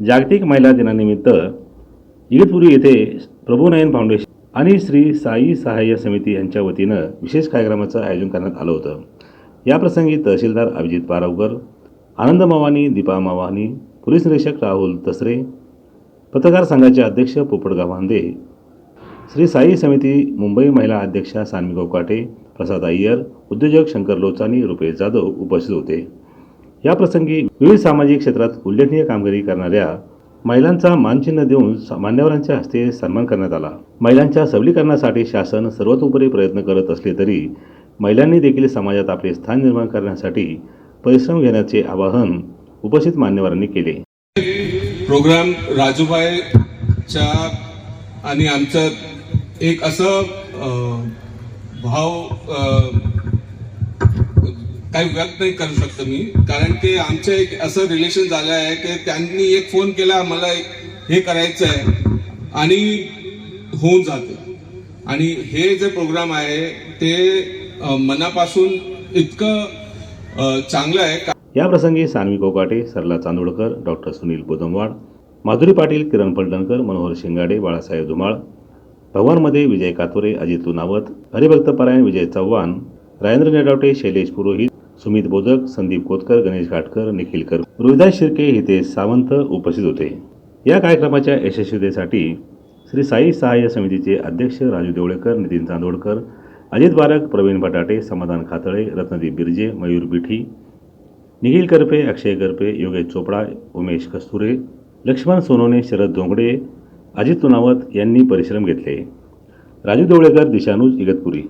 जागतिक महिला दिनानिमित्त इगतपुरी येथे प्रभुनयन फाउंडेशन आणि श्री साई सहाय्य समिती यांच्या वतीनं विशेष कार्यक्रमाचं आयोजन करण्यात आलं होतं. याप्रसंगी तहसीलदार अभिजित पारावकर आनंद मावानी दीपा मावानी पोलीस निरीक्षक राहुल तसरे पत्रकार संघाचे अध्यक्ष पोपटगाव वांदे श्री साई समिती मुंबई महिला अध्यक्षा सान्वी गोकाटे प्रसाद अय्यर उद्योजक शंकर लोचानी रुपेश जाधव उपस्थित होते. या प्रसंगी विविध सामाजिक क्षेत्रात उल्लेखनीय कामगिरी करणाऱ्या महिलांचा मानचिन्ह देऊन मान्यवरांच्या हस्ते सन्मान करण्यात आला. महिलांच्या सबलीकरणासाठी शासन सर्वतोपरी प्रयत्न करत असले तरी महिलांनी देखील समाजात आपले स्थान निर्माण करण्यासाठी परिश्रम घेण्याचे आवाहन उपस्थित मान्यवरांनी केले. प्रोग्राम राजूबाईच्या आणि आमचं एक असं भाव काही व्यक्त नाही करू शकतो मी. कारण की आमचं एक असं रिलेशन झालं आहे की त्यांनी एक फोन केला मला एक हे करायचं आहे आणि होऊन जातं. आणि हे जे प्रोग्राम आहे ते मनापासून इतकं चांगलं आहे का- या प्रसंगी सान्वी कोकाटे सरला चांदोडकर डॉक्टर सुनील बोदमवाड माधुरी पाटील किरण पलटणकर मनोहर शिंगाडे बाळासाहेब धुमाळ भगवानमध्ये विजय कातोरे अजित लुनावत हरिभक्तपरायण विजय चव्हाण राजेंद्र नेडावटे शैलेश पुरोहित सुमित बोधक संदीप कोतकर गणेश घाटकर निखिल कर रोहिदास शिर्के हितेश सावंत उपस्थित होते. या कार्यक्रमाच्या यशस्वीतेसाठी श्री साई सहाय्य समितीचे अध्यक्ष राजू देवळेकर नितीन चांदोडकर अजित बारक प्रवीण बटाटे समाधान खातळे रत्नदीप बिर्जे मयूर बिठी निखिल करपे अक्षय करपे योगेश चोपडा उमेश कस्तुरे लक्ष्मण सोनोने शरद धोंगडे अजित तुनावत यांनी परिश्रम घेतले. राजू देवळेकर दिशानूज इगतपुरी.